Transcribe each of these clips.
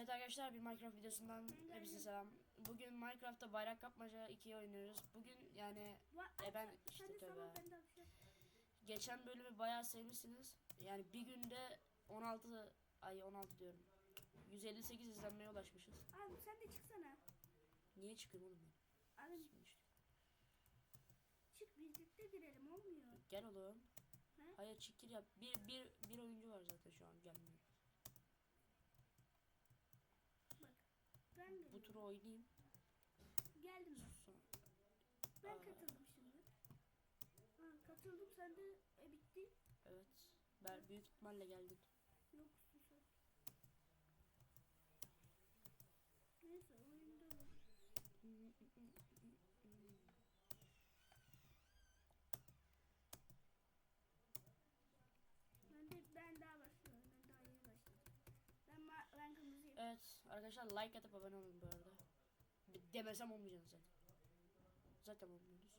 Evet arkadaşlar bir Minecraft videosundan hepinize selam. Bugün Minecraft'ta bayrak kapmaca 2'yi oynuyoruz. Bugün yani E ben işte tövbe. şey. geçen bölümü bayağı sevmişsiniz. Yani bir günde 16 ay 16 diyorum. 158 izlenmeye ulaşmışız. Abi sen de çıksana. Niye çıkıyorum oğlum ben? Abi çık birlikte girelim olmuyor. Gel oğlum. He? Hayır çık gir yap. Bir, bir, bir oyuncu var zaten şu an gelmiyor. Bak. Ben Bu turu oynayayım. geldim. Sonra... Ben Aa. katıldım şimdi. Ha, katıldım sen de e, bitti. Evet. Ben büyük ihtimalle geldin. Yoksun sen. Neyse oyunda var. Ben de ben daha başlıyorum. Ben daha yeni başladım. Ben ma ben kırmızıyım. Evet arkadaşlar like atıp abone olun bu arada. Bir Demesem olmayacaksınız zaten. Zaten olmuyoruz.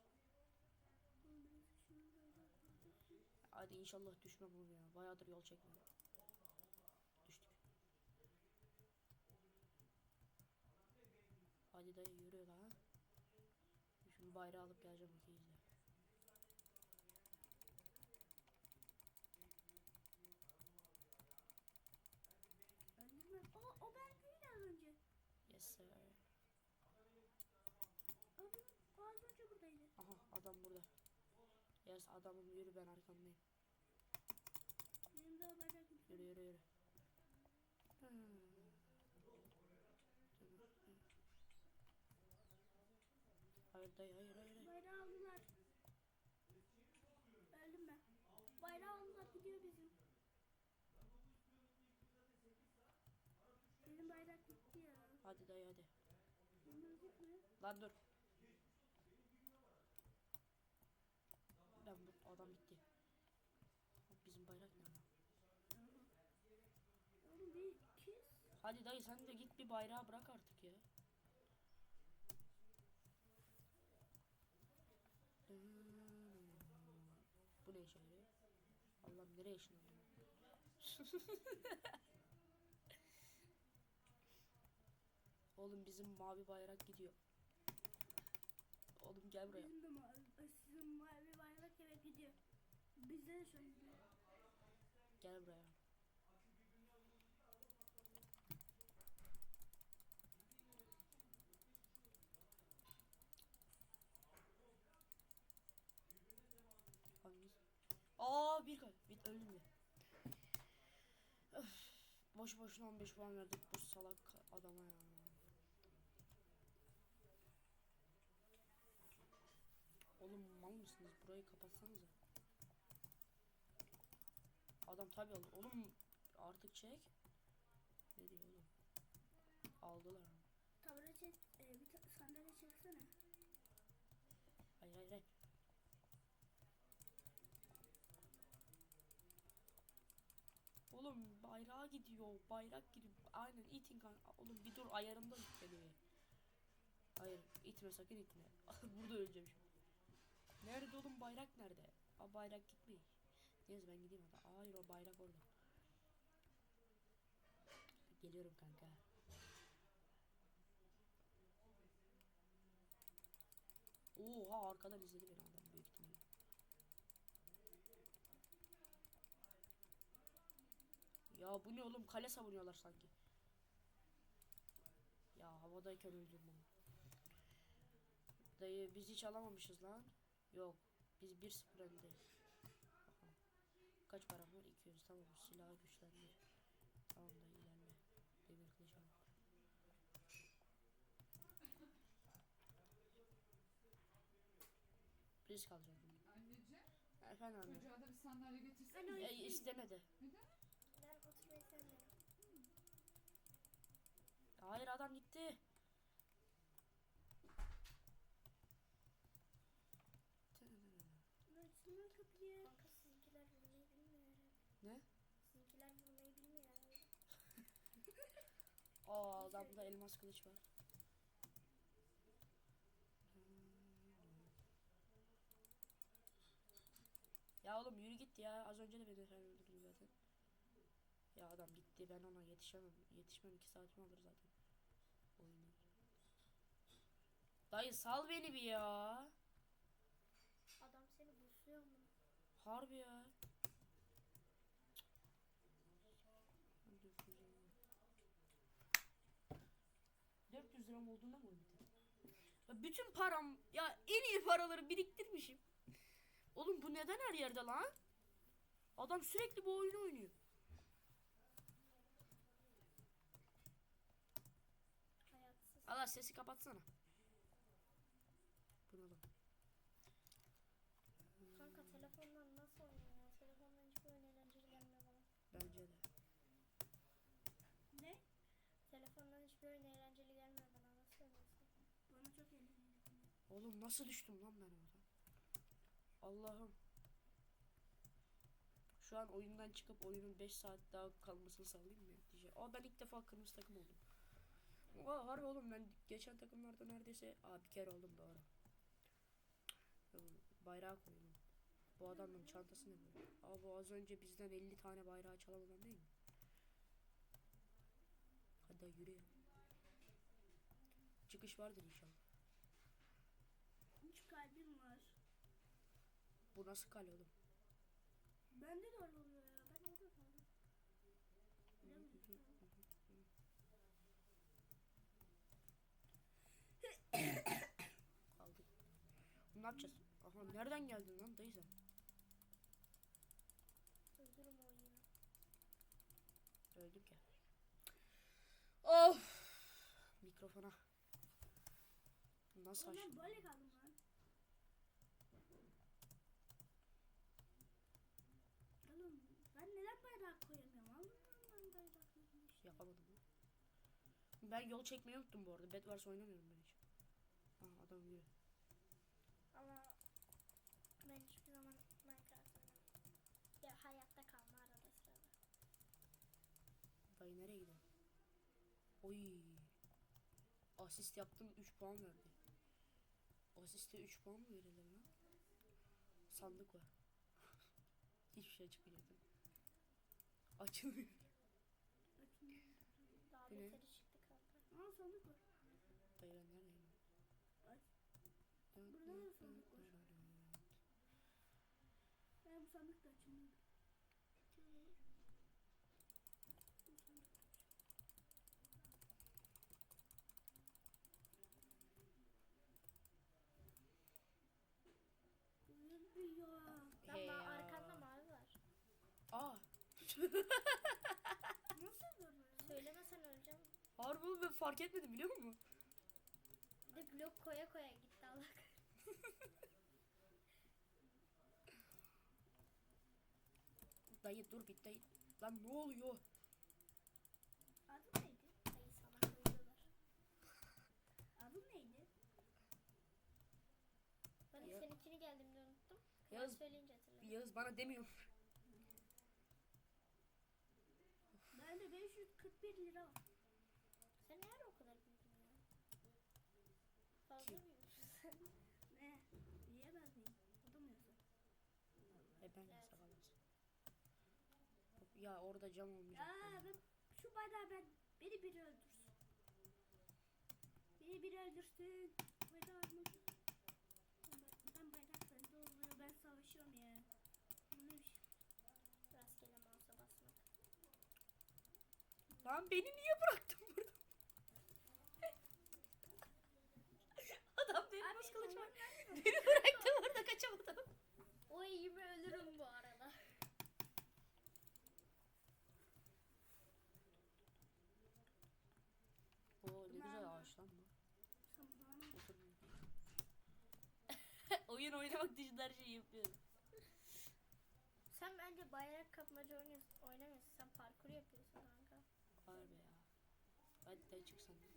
Hadi inşallah düşmem oğlum ya. Bayağıdır yol çekmedim. Düştük. Hadi dayı yürü lan. Şimdi bayrağı alıp geleceğim bakayım izle. Öldürme. O, o ben değil az önce. Yes sir. Abi o az önce buradaydı. Aha adam burada. Yes adamım yürü ben arkandayım. Benim Yürü yürü yürü. Hmm. Hayır dayı hayır. hayır. Bayrağı aldılar. Öldüm ben. Bayrağı aldılar gidiyor bizim. Benim bayrak gitti ya. Hadi dayı hadi. Lan dur. Lan bu adam gitti. Bizim bayrak kiss. Hadi dayı sen de git bir bayrağı bırak artık ya. Bu ne işe yarıyor? Allah'ım nereye ışınlandım? Oğlum bizim mavi bayrak gidiyor. Oğlum gel buraya. Bizim de mavi, sizin mavi bayrak eve gidiyor. Bizde de şöyle. Gel buraya. Hangisi? Aa bir kay. Bir öldüm ya. Öf, boş boşuna 15 puan verdik bu salak adama ya. Burayı kapatsanıza. Adam tabi aldı. Oğlum artık çek. Ne diyor oğlum? Aldılar. Tabure çek, e, bir ta- sandalye çeksene. Hayır hayır hayır. Oğlum bayrağa gidiyor. Bayrak gidiyor. Aynen itin kan. Oğlum bir dur ayarımda gitmedi. Hayır itme sakın itme. Burada öleceğim şimdi. Nerede oğlum bayrak nerede? Aa bayrak gitmiyor. Neyse ben gideyim hadi. Hayır o bayrak orada. Geliyorum kanka. Oha arkadan izledi beni adam büyük ihtimalle. Ya bu ne oğlum kale savunuyorlar sanki. Ya havadayken öldüm bunu. Dayı biz hiç alamamışız lan. Yok. Biz 1-0 öndeyiz. Kaç param var? 200. Tamam silahı güçlendir. Tamam da ilerle. Demir kılıç al. Risk alacağım. Anneciğim, Efendim anne. çocuğa da bir sandalye getirsene. Ben E, istemedi. Neden? Ben oturmayı sevmiyorum. Hayır adam gitti. Açsana kapıyı. Kanka sizinkiler vurmayı bilmiyor herhalde. Ne? Sizinkiler vurmayı bilmiyor herhalde. Aa adamda elmas kılıç var. Ya oğlum yürü git ya. Az önce de beni sen öldürdün zaten. Ya adam gitti. Bitti ben ona yetişemem. Yetişmem 2 saatimi alır zaten. Oyunda. Dayı sal beni bir ya. Adam seni busluyor mu? Harbi ya. Ben 400 lira. 400 liram olduğunda mı? Ya bütün param ya en iyi paraları biriktirmişim. Oğlum bu neden her yerde lan? Adam sürekli bu oyunu oynuyor. Hayatsız. Allah sesi kapatsana. Bu ne lan? Kanka telefondan nasıl oynuyor ya? Telefondan hiçbir oyun eğlenceli gelmiyor bana. Bence de. Ne? Telefondan hiçbir oyun eğlenceli gelmiyor bana. Nasıl oynuyorsun? Bana çok eğlenceli. Oğlum nasıl düştüm lan ben orada? Allah'ım. Şu an oyundan çıkıp oyunun 5 saat daha kalmasını sağlayayım mı? Diyeceğim. Aa ben ilk defa kırmızı takım oldum. Aa harbi oğlum ben geçen takımlarda neredeyse aa bir kere oldum doğru. Bayrağı koydum. Bu adamın çantası ne böyle? Aa bu az önce bizden 50 tane bayrağı çalan adam değil mi? Hadi yürü. Çıkış vardır inşallah. Üç kalbim var. Bu nasıl kale oğlum? Bende de öyle oluyor ya. Ben orada kaldım. Kaldık. Ne yapacağız? Aha nereden geldin lan dayı sen? Öldürüm o oyunu. Öldük ya. Of! Mikrofona. Nasıl açtın? Ondan böyle kaldım lan. Oğlum ben neden bayrak koyamıyorum? Allah'ım ben bayrak koyayım işte. Yapamadım mı? Ben yol çekmeyi unuttum bu arada. Bedwars oynamıyorum ben hiç. Aha adam yürü. Ama ben hiçbir zaman Minecraft oynamam. Ya hayatta kalma arada sırada. Dayı nereye gidiyor? Oy. Asist yaptım 3 puan verdi. Asiste 3 puan mı verilir lan? Sandık var. Hiçbir şey çıkmayacak. Açılmıyor. Daha ne? beteri Aa sandık var. Ben neredeyim? Ay. Burada da sandık var. Ben bu sandık da açılmıyor. Bu sandık da açılmıyor. Büyüyor. He ya. arkanda mavi var. Aa. Nasıl görmüyorsun? Söylemesen öleceğim. Harbi oğlum ben fark etmedim biliyor musun? Bir de blok koya koya gitti Allah Dayı dur bir dayı. Lan ne oluyor? Adın neydi? Dayı sana koyuyorlar. Adın neydi? Ben Ya- seninkini geldiğimde unuttum. Kral Yaz- söyleyince hatırladım. Yağız bana demiyor. Bende 541 lira var. Sen ne ara o kadar büyüdün ya? Sen. ne? Yiyemez miyim? Odamıyorsun. E ben nasıl kalamaz? Ya orada cam olmayacak. Aa ben şu bardağı ben beni biri öldürsün. Beni biri öldürsün. Bardağımı. Ben, ben bardak sende oluyor. Ben savaşıyorum ya. Bu ne biçim? Rastgele mouse'a basmak. Lan beni niye bıraktın burada? Adam beni Abi, nasıl kılıç var? tamam, Beni bıraktı burada kaçamadım. O eğimi ölürüm bu arada. Oo ne güzel ağaç lan bu. Oturmuyor. Oyun oynamak dışında her şeyi yapıyorum. Sen bence bayrak kapmaca oynuyorsun, oynamıyorsun. Sen parkur yapıyorsun kanka. Harbi ya. Hadi dayı çık sen. de.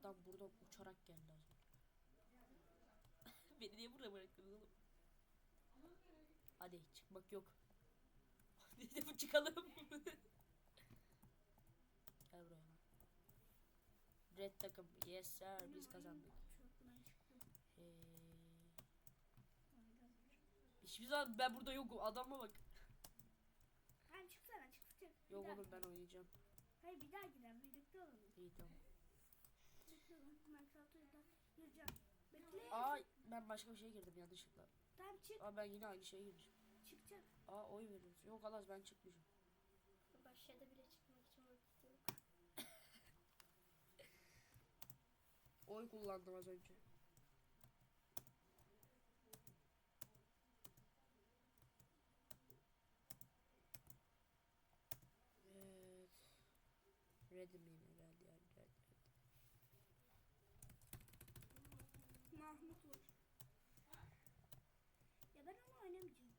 Adam buradan uçarak geldi az. Beni niye burada bıraktınız oğlum? Hadi çıkmak yok. Hadi de çıkalım. Gel buraya. Red takım. Yes sir biz kazandık. Ee, bir Çıksana ben burada yokum. Adama bak. Lan çıksana çık çık. Yok oğlum ben oynayacağım. Hayır bir daha gidelim. Birlikte olalım. İyi tamam. Birlikte olalım. Minecraft'a da gireceğim. Bekle. Aa ben başka bir şeye girdim yanlışlıkla. Tamam çık. Aa ben yine aynı şeye girmişim. Çıkacak. Aa oy veriyoruz. Yok Allah ben çıkmışım. Başladı bile çıkmak için vakit yok. Oy kullandım az önce. Evet. Ready miyim herhalde yani red, red. Mahmut vur. Ya ben onu oynamayacağım.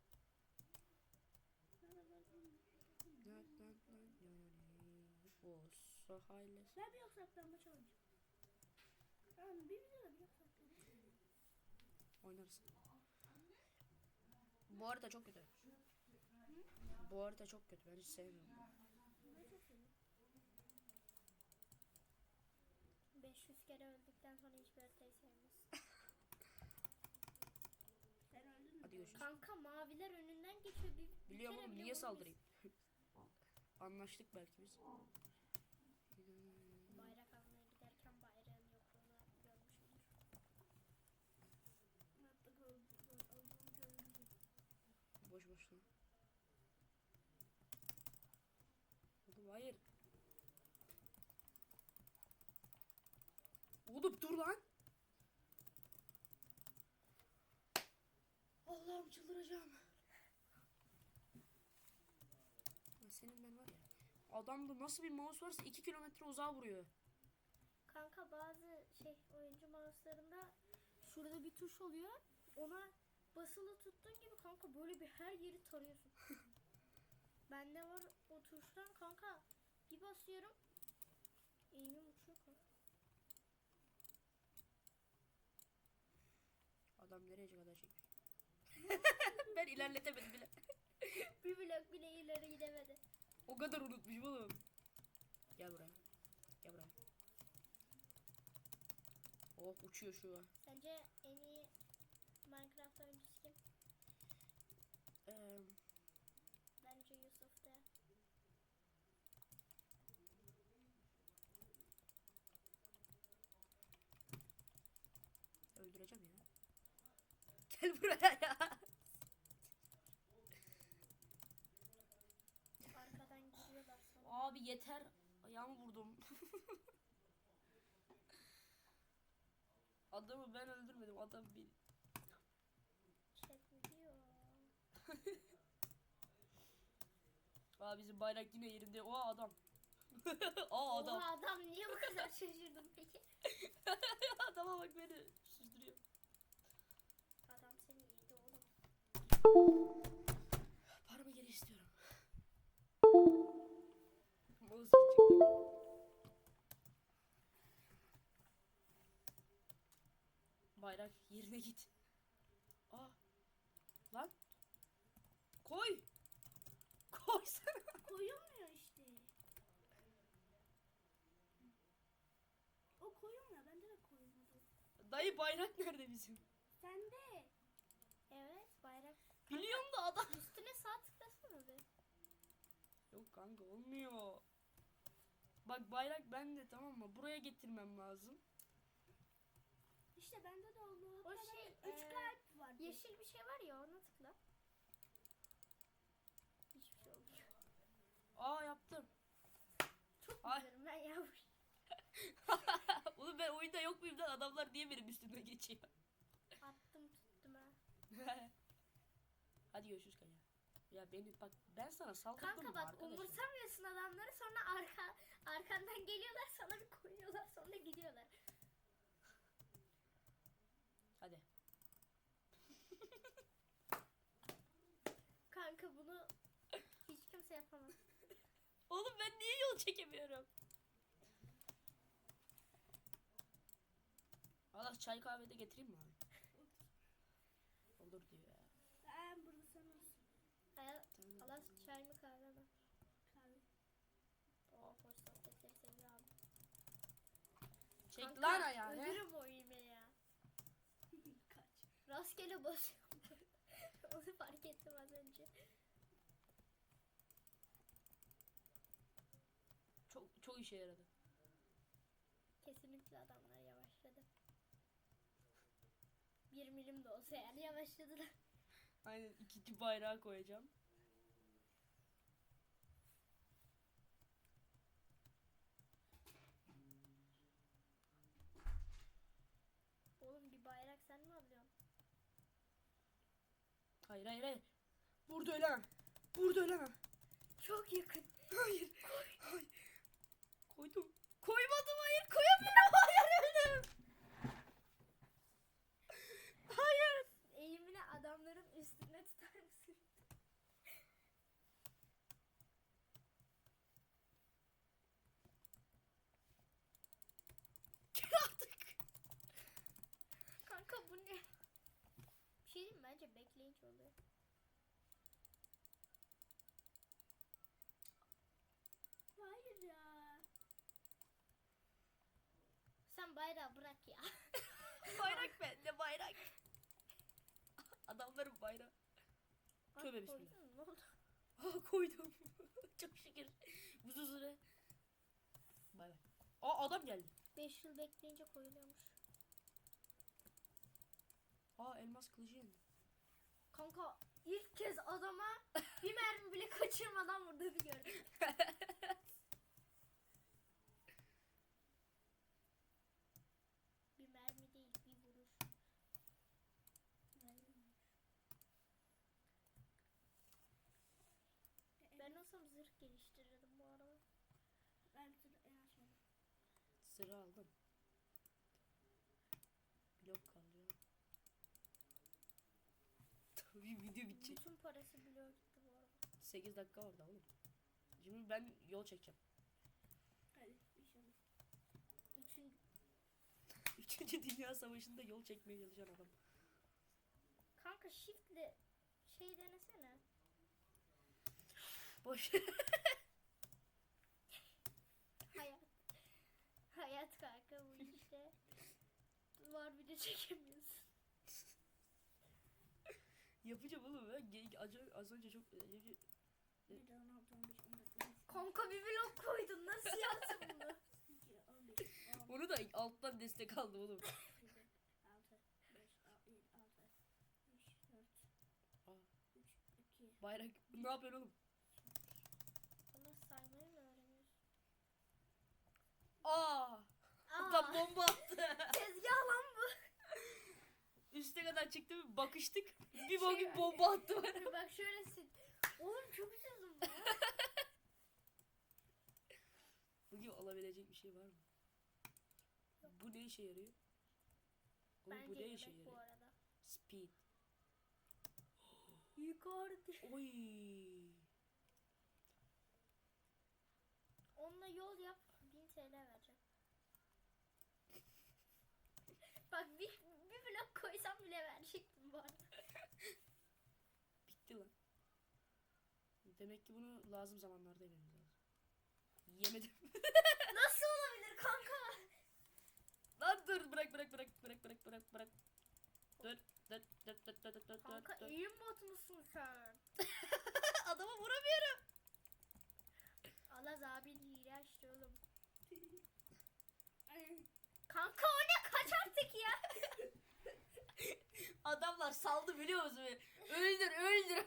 Nat nat nat Olsa hayles. Ben bir yok saklanmaç oynayacağım. Tamam bir videoda bir yok saklanmaç. Oynarız. Bu arada çok kötü. Bu arada çok kötü. Ben hiç sevmiyorum. Ben çok seviyorum. 500 kere öldükten sonra hiçbir haritayı sevmez. Sen öldün mü? Hadi görüşürüz. Kanka maviler önünden geçiyor. Bir, bir Biliyorum kere oğlum bile niye vurmuş. saldırayım? Anlaştık belki biz. Bayrak almaya giderken bayrağın yokluğunu görmüşümdür. Hatta olduğunu görmüşüm. Boş boşuna. Oğlum hayır. Oğlum dur lan. Allah'ım çıldıracağım. Senin ben var ya. Adamda nasıl bir mouse varsa 2 kilometre uzağa vuruyor. Kanka bazı şey oyuncu mouse'larında şurada bir tuş oluyor. Ona basılı tuttuğun gibi kanka böyle bir her yeri tarıyorsun. Bende var o tuştan kanka bir basıyorum. Eğimim uçuyor kanka. Adam nereye kadar çekmiş. ben ilerletemedim bile. Bir blok bile ileri gidemedi. O kadar unutmuşum oğlum. Gel buraya. Gel buraya. Oh uçuyor şu an. Sence en iyi Minecraft oyuncusu kim? Eee, Bence Yusuf de. öldüreceğim ya. Gel buraya ya. Arkadan giriyorlar sana. Abi yeter. Ayağımı vurdum. Adamı ben öldürmedim. Adam bir. Video. Aa bizim bayrak yine yerinde. O adam. Aa adam. Oha adam niye bu kadar şaşırdın peki? Adama bak beni süzdürüyor. Adam seni yedi oğlum. Paramı geri istiyorum. Bayrak yerine git. Aa. Lan. Koy. Koysana. Koyulmuyor işte. O koyulmuyor. Bende de koyulmadı. Dayı bayrak nerede bizim? Sende. Biliyorum da adam. Üstüne sağ tıklasana be. Yok kanka olmuyor. Bak bayrak bende tamam mı? Buraya getirmem lazım. İşte bende de oldu. O şey, üç eee, kalp var. Yeşil bir şey var ya ona tıkla. Hiçbir şey olmuyor. Aa yaptım. Çok Ay. biliyorum ben yavrum. Oğlum ben oyunda yok muyum lan? Adamlar niye benim üstümden geçiyor? Attım tuttum ha. Hadi görüşürüz kanka. Ya beni bak ben sana saldırdım Kanka bak arkadaşlar? umursamıyorsun adamları sonra arka arkandan geliyorlar sana bir koyuyorlar sonra gidiyorlar. Hadi. Kanka bunu hiç kimse yapamaz. Oğlum ben niye yol çekemiyorum? Allah çay kahve de getireyim mi abi? Olur diyor ya. Ben burada sen olsun. Tamam. Allah çay mı kahve mi? Kahve. Oo hoş sohbetleri seviyorum. Çek Kanka, lan ayağını. Ölürüm o iğme ya. Kaç. Rastgele basıyorum. Onu fark ettim az önce. Çok çok işe yaradı. Kesinlikle adamlar yavaşladı. Bir milim de olsa yani yavaşladılar. Aynen ikinci bayrağı koyacağım. Oğlum bir bayrak sen mi alıyorsun? Hayır hayır hayır. Burada ha. Burada ha. Çok yakın. Hayır. Hayır. Koydum. Koymadım hayır koyamıyorum. Hayır öldüm. Hayır. Eğimini adamların üstüne tutar mısın? Kanka bu ne? Bir şey diyeyim mi? Bence bekleyince oluyor. Hayır ya. Sen bayrağı bırak ya. bayrak bende bayrak. Adamların bayrağı. Tövbe koydun bismillah. mu? Ne oldu? Aa koydum. Çok şükür. Uzun süre. Bay bay. Aa adam geldi. 5 yıl bekleyince koyuluyormuş. Aa elmas kılıcı geldi. Kanka ilk kez adama bir mermi bile kaçırmadan vurduğunu gördüm. bir mermi değil bir vuruş. Ben olsam zırh geliştirirdim bu arada. Ben zırh en aşağıda. Sıra aldım. Blok kalıyor. Tabii video bitecek. Bütün parası bloğa gitti bu arada. 8 dakika daha oğlum. Şimdi ben yol çekeceğim. Hadi inşallah. Üçün, Üçüncü Dünya Savaşı'nda yol çekmeye çalışan adam. kanka shiftle şey denesene. Boş. Hayat. Hayat kanka bu işte. Var bir de çekemiyorsun. Yapacağım oğlum ben. Az, az önce çok... Kanka bir blok koydun. Nasıl yaptın bunu? Onu da alttan destek aldım oğlum. Aa, bayrak. Ne yapıyorsun oğlum? Bunu saymayı mı öğreniyorsun? Aa! Aa, bomba attı. bu. Üste kadar çıktı bir bakıştık. Bir bakayım var. bomba attı bana. Bak şöylesin. Oğlum çok üzüldüm ya. Bugün alabilecek bir şey var mı? Bu ne işe yarıyor? Oğlum bu Bence ne işe yemek bu yarıyor? arada. Speed. Yukarıda. Oy. Onunla yol yap. 1000 TL vereceğim. Bak bir, bir blok koysam bile verecektim bu arada. Bitti lan. Demek ki bunu lazım zamanlarda yememiz lazım. Yemedim. Nasıl olabilir kanka? lan dur bırak bırak bırak bırak bırak bırak bırak. Dur dur dur dur dur dur dur Kanka dur. eğim bot musun sen? Adama vuramıyorum. Alaz abin hile açtı oğlum. Kanka o ne kaç artık ya? Adamlar saldı biliyor musun? Öldür öldür.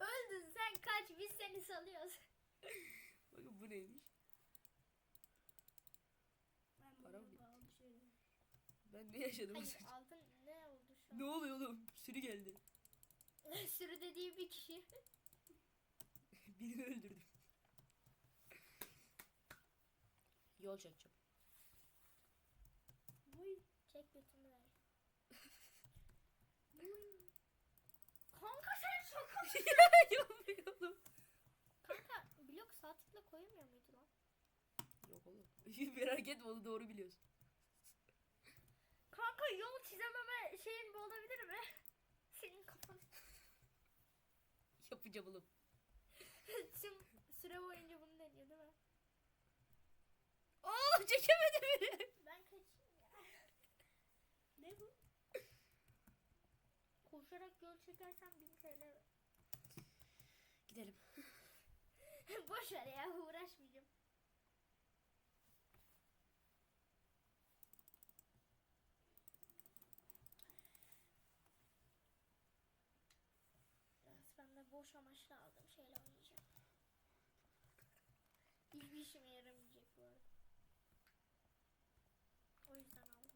Öldün sen kaç biz seni salıyoruz. Bakın bu neymiş? Para mı? Ben ne yaşadım? Hayır aldın ne oldu şu Ne oluyor oğlum? Sürü geldi. an? Sürü dediği bir kişi. Birini öldürdüm. Yol çekeceğim. Çek götümü ver. Kanka Yapmıyorum. Kanka blok sağ tıkla koyamıyor muydu lan? Yok oğlum. Merak etme onu doğru biliyorsun. Kanka yol çizememe şeyin bu olabilir mi? Senin kafan. Yapacağım oğlum. Tüm süre boyunca bunu deniyor değil mi? Oğlum çekemedim beni. Ben kaçayım ya. Ne bu? Koş Koşarak yol çekersen 1000 TL. Gidelim. Boş ver ya uğraşmayacağım. Biraz ben de boş amaçlı aldığım şeyle oynayacağım. Hiçbir işime yaramayacak bu arada. O yüzden aldım.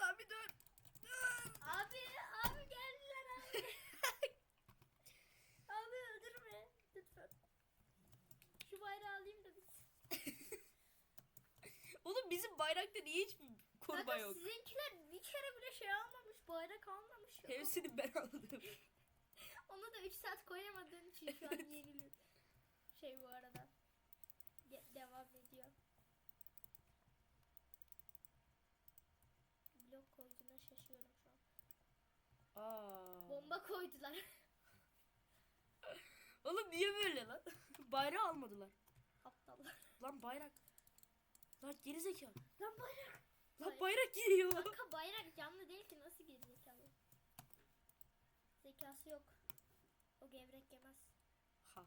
Lan bir dur. Abi, abi geldiler abi. abi öldürme lütfen. Şu bayrağı alayım da biz. Oğlum bizim bayrakta niye hiçbir koruma Zaten yok? sizinkiler bir kere bile şey almamış, bayrak almamış. ya. Hepsini ben aldım. Onu da 3 saat koyamadığın için şu an yeniliyor. Şey bu arada. Ge- devam ediyor. Blok koyduğuna şaşıyorum şu an. Aa. Bomba koydular. Oğlum niye böyle lan? Bayrağı almadılar. Lan bayrak. Lan geri zekalı. Lan bayrak. Lan Bay- bayrak giriyor. Kanka bayrak canlı değil ki nasıl gerizekalı? Zekası yok. O gevrek yemez. Ha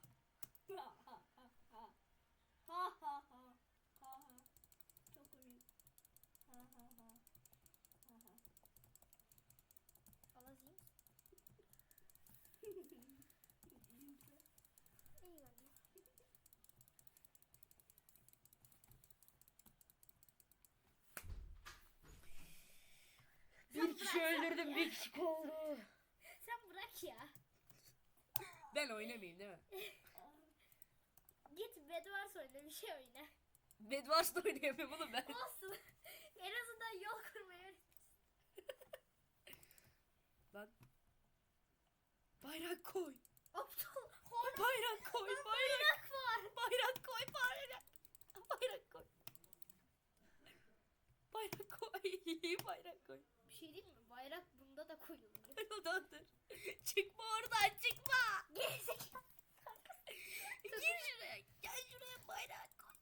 ha ha. Ha ha ha. Ha ha. Çok komik. Ha ha ha. Ha ha. Alazayım. Eyvallah. Bir kişi kişi kaldı. Sen bırak ya. Ben oynamayayım değil mi? Git Bedwars oyna bir şey oyna. Bedwars da oynayamıyorum oğlum ben. Olsun. en azından yol kurmayı öğren. Lan. Bayrak koy. Aptal. Hala Bayrak koy. Bayrak. bayrak var. Bayrak koy. Bayrak. Bayrak koy. Bayrak koy. Bayrak koy. Bir şey diyeyim mi? Bayrak koyulur. Odandır. Çıkma oradan çıkma. Gerizekalı. Gir şuraya. Gel şuraya bayrak koy.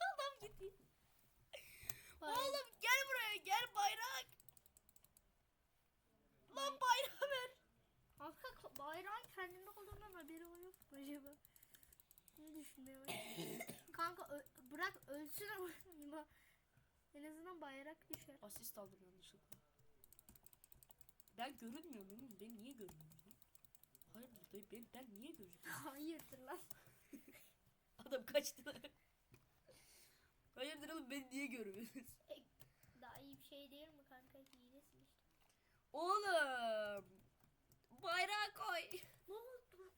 Adam gitti. Oğlum gel buraya gel bayrak. Lan bayrağı ver. Kanka ka- bayrağın kendinde olduğundan haberi yok mu acaba? Ne düşünmüyor? Kanka ö- bırak ölsün ama en azından bayrak düşer. Asist aldım yanlışlıkla. Ben görünmüyorum oğlum. Ben niye görünmüyorum? Hayırdır dayı ben, ben niye gözüküyorum? Hayırdır lan. Adam kaçtı. Hayırdır oğlum ben niye görmüyorsunuz? Daha iyi bir şey değil mi kanka? Hilesin işte. Oğlum. Bayrağı koy. Ne oldu?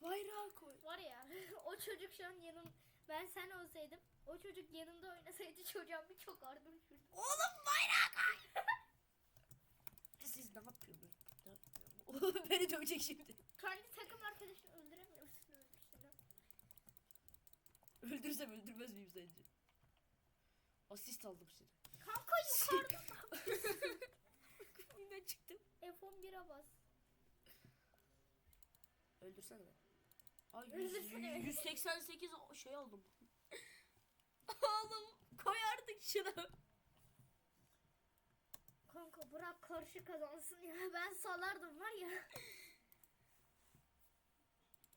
Bayrağı koy. Var ya o çocuk şu an yanım ben sen olsaydım o çocuk yanımda oynasaydı çocuğa bir çok ardım şurada. Oğlum bayrağı koy. Siz ne yapıyorsunuz? Ne yapıyorsunuz? Beni dövecek şimdi. Kendi takım arkadaşını öldüremiyor musun öldürsene? Öldürsem öldürmez miyim sence? Asist aldım seni. Kanka yukarıda Yine çıktım. F11'e bas. Öldürsene be. Ay Öldürsene. 188 o- şey aldım. Oğlum koy artık şunu. Kanka bırak karşı kazansın ya ben salardım var ya.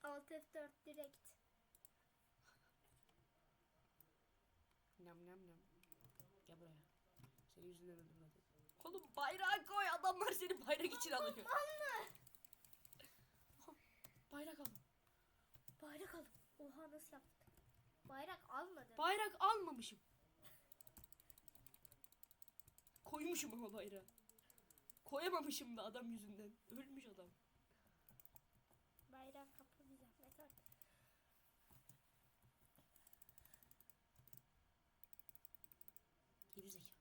Alt F4 direkt. Nam nam nam. Gel buraya. Senin yüzünden öldüm hadi. Oğlum bayrağı koy adamlar seni bayrak için alıyor. Anla. Bayrak al. Bayrak al. Oha nasıl yaptık? Bayrak almadı. Bayrak almamışım. Koymuşum ama bayrağı. Koyamamışım da adam yüzünden. Ölmüş adam. Bayrak kapı bir zahmet artık. Geri zekalı.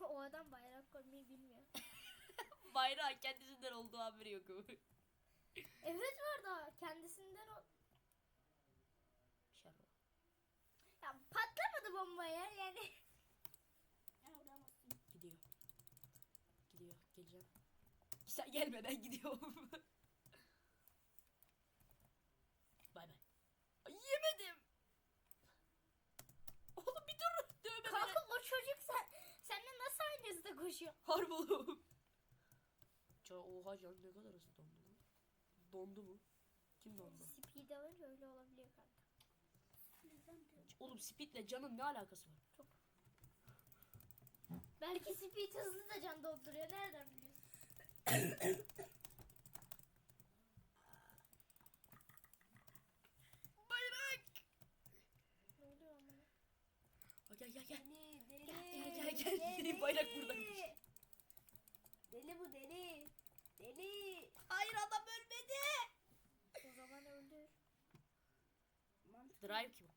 o adam bayrak koymayı bilmiyor. Bayrağı kendisinden olduğu haberi yok. evet var da kendisinden o... attı bombaya yani. Gidiyor. Gidiyor. Geleceğim. Sen gelmeden gidiyorum. bay bay. Ay, yemedim. Oğlum bir dur. Dövme Kanka o çocuk sen, seninle nasıl aynı hızda koşuyor? Harbi oğlum. Can, oha can ne kadar hızlı dondu lan. Dondu mu? Kim dondu? Speed'e öyle öyle olabiliyor kanka. Oğlum speedle canın ne alakası var? Belki speed hızlı da can dolduruyor. Nereden biliyorsun? Bayrak. Ne oluyor ama? Ha, Gel gel gel. Deli deli. Gel, gel, gel. Deli, bayrak buradaymış. Deli bu deli. Deli. Hayır adam ölmedi. O zaman öldür. Mantıklı. Drive kim?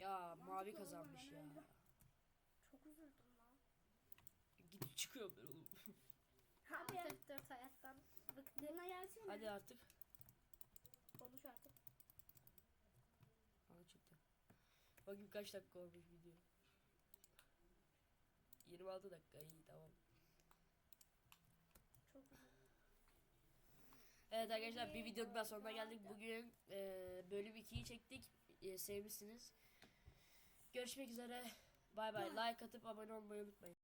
Ya mavi kazanmış ya. Çok üzüldüm lan. Gidip çıkıyor ben oğlum. Abi ya. 44 hayattan bıktım. Buna gelsene. Hadi artık. Konuş artık. Aa çıktı. Bakayım kaç dakika olmuş video. 26 dakika iyi tamam. Çok üzüldüm. Evet arkadaşlar bir videonun daha sonuna geldik. Bugün e, bölüm 2'yi çektik. E, sevmişsiniz. Görüşmek üzere. Bay bay. Like atıp abone olmayı unutmayın.